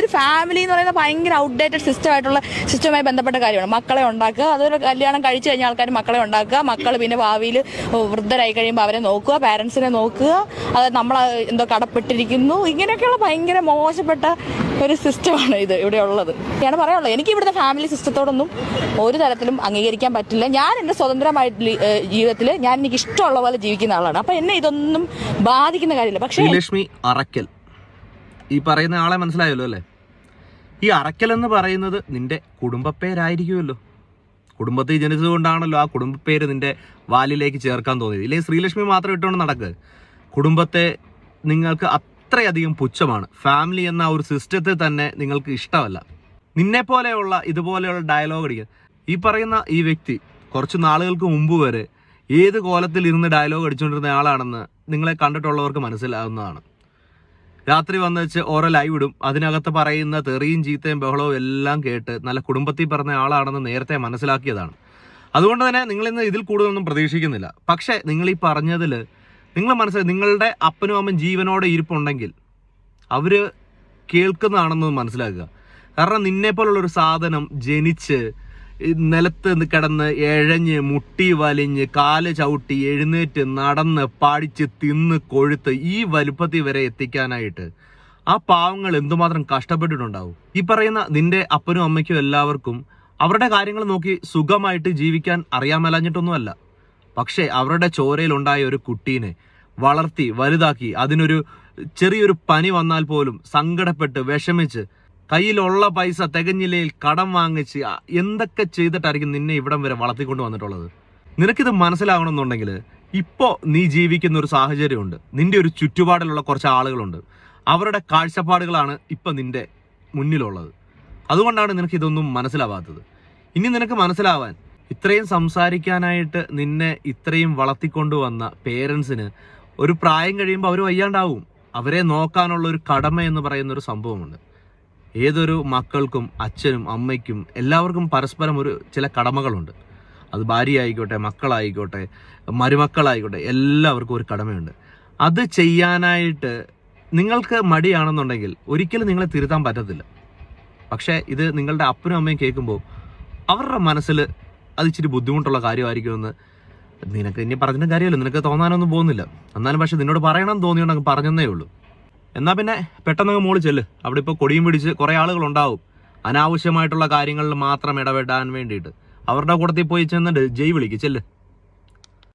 ഒരു ഫാമിലി എന്ന് പറയുന്നത് ഭയങ്കര ഔട്ട്ഡേറ്റഡ് സിസ്റ്റം ആയിട്ടുള്ള സിസ്റ്റവുമായി ബന്ധപ്പെട്ട കാര്യമാണ്. മക്കളെ ഉണ്ടാക്കുക. അതൊരു കല്യാണം കഴിച്ചു കഴിഞ്ഞ ആൾക്കാർ മക്കളെ ഉണ്ടാക്കുക. മക്കൾ പിന്നെ ഭാവിയിൽ വൃദ്ധരായി കഴിയുമ്പോൾ അവരെ നോക്കുക പാരൻസിനെ നോക്കുക. അത് നമ്മൾ എന്തോ കടപ്പെട്ടിരിക്കുന്നു. ഇങ്ങനെയൊക്കെയുള്ള ഭയങ്കര മോശപ്പെട്ട ഒരു സിസ്റ്റമാണ് ഇത് ഇവിടെ ഉള്ളത്. ഞാൻ പറയാനുള്ളത് എനിക്ക് ഇവിടുത്തെ ഫാമിലി സിസ്റ്റത്തോടൊന്നും ഒരു തരത്തിലും അംഗീകരിക്കാൻ പറ്റില്ല. ഞാൻ എന്റെ സ്വതന്ത്രമായിട്ട് ജീവിതത്തിൽ ഞാൻ എനിക്ക് ഇഷ്ടമുള്ള പോലെ ജീവിക്കുന്ന ആളാണ്. അപ്പം എന്നെ ഇതൊന്നും ബാധിക്കുന്ന കാര്യമില്ല. പക്ഷേ ലക്ഷ്മി അറക്കൽ ഈ പറയുന്ന ആളെ മനസ്സിലായല്ലോ അല്ലേ? ഈ അറയ്ക്കൽ എന്ന് പറയുന്നത് നിന്റെ കുടുംബപ്പേരായിരിക്കുമല്ലോ. കുടുംബത്തിൽ ജനിച്ചത് കൊണ്ടാണല്ലോ ആ കുടുംബപ്പേര് നിന്റെ വാലിലേക്ക് ചേർക്കാൻ തോന്നിയത്. ഇല്ലെങ്കിൽ ശ്രീലക്ഷ്മി മാത്രം ഇട്ടുകൊണ്ട് നടക്ക്. കുടുംബത്തെ നിങ്ങൾക്ക് അത്രയധികം പുച്ഛമാണ്. ഫാമിലി എന്ന ഒരു സിസ്റ്റത്തെ തന്നെ നിങ്ങൾക്ക് ഇഷ്ടമല്ല. നിന്നെ പോലെയുള്ള ഇതുപോലെയുള്ള ഡയലോഗ് അടിക്കുക ഈ പറയുന്ന ഈ വ്യക്തി കുറച്ച് നാളുകൾക്ക് മുമ്പ് വരെ ഏത് കോലത്തിൽ ഇരുന്ന് ഡയലോഗ് അടിച്ചുകൊണ്ടിരുന്ന ആളാണെന്ന് നിങ്ങളെ കണ്ടിട്ടുള്ളവർക്ക് മനസ്സിലാവുന്നതാണ്. രാത്രി വന്ന് വെച്ച് ഓരോ ലൈവ് ഇടും. അതിനകത്ത് പറയുന്ന തെറിയും ചീത്തയും ബഹളവും എല്ലാം കേട്ട് നല്ല കുടുംബത്തിൽ പറഞ്ഞ ആളാണെന്ന് നേരത്തെ മനസ്സിലാക്കിയതാണ്. അതുകൊണ്ട് തന്നെ നിങ്ങൾ ഇന്ന് ഇതിൽ കൂടുതലൊന്നും പ്രതീക്ഷിക്കുന്നില്ല. പക്ഷേ നിങ്ങൾ ഈ പറഞ്ഞതിൽ നിങ്ങൾ മനസ്സിൽ നിങ്ങളുടെ അപ്പനും അമ്മയും ജീവനോടെ ഇരിപ്പുണ്ടെങ്കിൽ അവർ കേൾക്കുന്നതാണെന്ന് മനസ്സിലാക്കുക. കാരണം നിന്നെ പോലുള്ളൊരു സാധനം ജനിച്ച് നിലത്ത് കിടന്ന് എഴഞ്ഞ് മുട്ടി വലിഞ്ഞ് കാൽ ചവിട്ടി എഴുന്നേറ്റ് നടന്ന് പാടിച്ച് തിന്ന് കൊഴുത്ത് ഈ വലുപ്പത്തിൽ വരെ എത്തിക്കാനായിട്ട് ആ പാവങ്ങൾ എന്തുമാത്രം കഷ്ടപ്പെട്ടിട്ടുണ്ടാവും? ഈ പറയുന്ന നിന്റെ അപ്പനും അമ്മയ്ക്കും എല്ലാവർക്കും അവരുടെ കാര്യങ്ങൾ നോക്കി സുഖമായിട്ട് ജീവിക്കാൻ അറിയാമലഞ്ഞിട്ടൊന്നുമല്ല. പക്ഷേ അവരുടെ ചോരയിലുണ്ടായ ഒരു കുട്ടീനെ വളർത്തി വലുതാക്കി അതിനൊരു ചെറിയൊരു പനി വന്നാൽ പോലും സങ്കടപ്പെട്ട് വിഷമിച്ച് കയ്യിലുള്ള പൈസ തികഞ്ഞിലയിൽ കടം വാങ്ങിച്ച് എന്തൊക്കെ ചെയ്തിട്ടായിരിക്കും നിന്നെ ഇവിടം വരെ വളർത്തിക്കൊണ്ട് വന്നിട്ടുള്ളത്? നിനക്കിത് മനസ്സിലാവണമെന്നുണ്ടെങ്കിൽ ഇപ്പോൾ നീ ജീവിക്കുന്ന ഒരു സാഹചര്യമുണ്ട്. നിന്റെ ഒരു ചുറ്റുപാടിലുള്ള കുറച്ച് ആളുകളുണ്ട്. അവരുടെ കാഴ്ചപ്പാടുകളാണ് ഇപ്പം നിന്റെ മുന്നിലുള്ളത്. അതുകൊണ്ടാണ് നിനക്ക് ഇതൊന്നും മനസ്സിലാവാത്തത്. ഇനി നിനക്ക് മനസ്സിലാവാൻ ഇത്രയും സംസാരിക്കാനായിട്ട് നിന്നെ ഇത്രയും വളർത്തിക്കൊണ്ടുവന്ന പേരൻസിന് ഒരു പ്രായം കഴിയുമ്പോൾ അവർ വയ്യാണ്ടാവും. അവരെ നോക്കാനുള്ള ഒരു കടമ എന്ന് പറയുന്ന ഒരു സംഭവമുണ്ട്. ഏതൊരു മക്കൾക്കും അച്ഛനും അമ്മയ്ക്കും എല്ലാവർക്കും പരസ്പരം ഒരു ചില കടമകളുണ്ട്. അത് ഭാര്യ ആയിക്കോട്ടെ മക്കളായിക്കോട്ടെ മരുമക്കളായിക്കോട്ടെ എല്ലാവർക്കും ഒരു കടമയുണ്ട്. അത് ചെയ്യാനായിട്ട് നിങ്ങൾക്ക് മടിയാണെന്നുണ്ടെങ്കിൽ ഒരിക്കലും നിങ്ങളെ തിരുത്താൻ പറ്റത്തില്ല. പക്ഷേ ഇത് നിങ്ങളുടെ അപ്പനും അമ്മയും കേൾക്കുമ്പോൾ അവരുടെ മനസ്സിൽ അത് ഇച്ചിരി ബുദ്ധിമുട്ടുള്ള കാര്യമായിരിക്കുമെന്ന് നിനക്ക് ഇനി പറഞ്ഞിട്ടും കാര്യമല്ലോ. നിനക്ക് തോന്നാനൊന്നും പോകുന്നില്ല. എന്നാലും പക്ഷെ നിന്നോട് പറയണം തോന്നിയോണ്ടങ്ങ് പറഞ്ഞതേ ഉള്ളൂ. എന്നാ പിന്നെ പെട്ടെന്ന് മോൾ ചെല്ല്. അവിടെ ഇപ്പോൾ കൊടിയും പിടിച്ച് കുറേ ആളുകൾ ഉണ്ടാവും അനാവശ്യമായിട്ടുള്ള കാര്യങ്ങളിൽ മാത്രം ഇടപെടാൻ വേണ്ടിയിട്ട്. അവരുടെ കൂട്ടത്തിൽ പോയി ചെന്നിട്ട് ജയ് വിളിക്ക് ചെല്ല്.